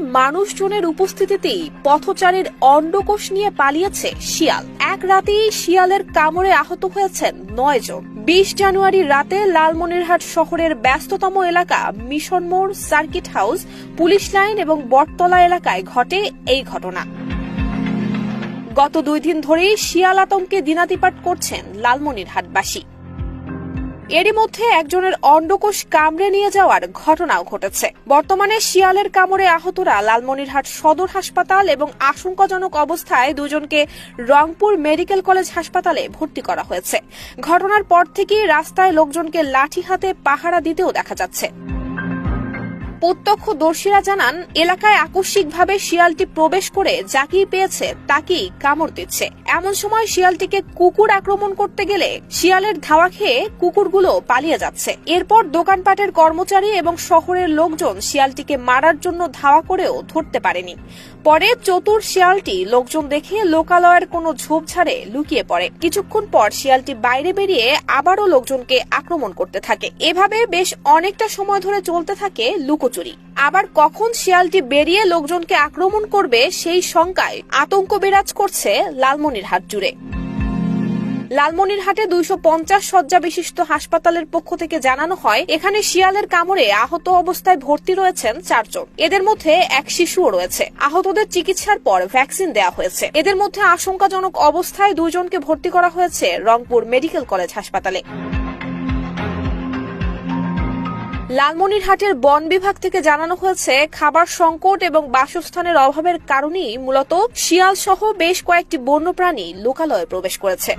মানুষজনের উপস্থিতিতেই পথচারীর অন্ডকোষ নিয়ে পালিয়েছে শিয়াল। এক রাতেই শিয়ালের কামড়ে আহত হয়েছেন নয় জন। বিশ জানুয়ারি রাতে লালমনিরহাট শহরের ব্যস্ততম এলাকা মিশন মোড় সার্কিট হাউস, পুলিশ লাইন এবং বটতলা এলাকায় ঘটে এই ঘটনা। গত দুই দিন ধরেই শিয়াল আতঙ্কে দিনাতিপাত করছেন লালমনিরহাটবাসী। এরই মধ্যে একজনের অন্ডকোষ কামড়ে নিয়ে যাওয়ার ঘটনাও ঘটেছে। বর্তমানে শিয়ালের কামড়ে আহতরা লালমনিরহাট সদর হাসপাতাল এবং আশঙ্কাজনক অবস্থায় দুজনকে রংপুর মেডিকেল কলেজ হাসপাতালে ভর্তি করা হয়েছে। ঘটনার পর থেকেই রাস্তায় লোকজনকে লাঠি হাতে পাহারা দিতেও দেখা যাচ্ছে। প্রত্যক্ষদর্শীরা জানান, এলাকায় আকস্মিকভাবে শিয়ালটি প্রবেশ করে যাকেই পেয়েছে, তাকেই কামড় দিচ্ছে। এমন সময় শিয়ালটিকে কুকুর আক্রমণ করতে গেলে শিয়ালের ধাওয়া খেয়ে কুকুরগুলো পালিয়ে যাচ্ছে। এরপর দোকানপাটের কর্মচারী এবং শহরের লোকজন শিয়ালটিকে মারার জন্য ধাওয়া করেও ধরতে পারেনি। পরে চতুর শিয়ালটি লোকজন দেখে লোকালয়ের কোনো ঝোপঝাড়ে লুকিয়ে পড়ে। কিছুক্ষণ পর শিয়ালটি বাইরে বেরিয়ে আবারও লোকজনকে আক্রমণ করতে থাকে। এভাবে বেশ অনেকটা সময় ধরে চলতে থাকে লুকোচুরি আবার কখন শিয়ালটি বেরিয়ে লোকজনকে আক্রমণ করবে সেই শঙ্কায় আতঙ্ক বিরাজ করছে লালমনিরহাট জুড়ে। লালমনিরহাটে দুইশো পঞ্চাশ শয্যা বিশিষ্ট হাসপাতালের পক্ষ থেকে জানানো হয়, এখানে শিয়ালের কামড়ে আহত অবস্থায় ভর্তি রয়েছেন চারজন। এদের মধ্যে এক শিশুও রয়েছে। আহতদের চিকিৎসার পর ভ্যাকসিন দেওয়া হয়েছে। এদের মধ্যে আশঙ্কাজনক অবস্থায় দুইজনকে ভর্তি করা হয়েছে রংপুর মেডিকেল কলেজ হাসপাতালে। লালমনিরহাটের বন বিভাগ থেকে জানানো হয়েছে, খাবার সংকট এবং বাসস্থানের অভাবের কারণেই মূলত শিয়াল সহ বেশ কয়েকটি বন্যপ্রাণী লোকালয়ে প্রবেশ করেছে।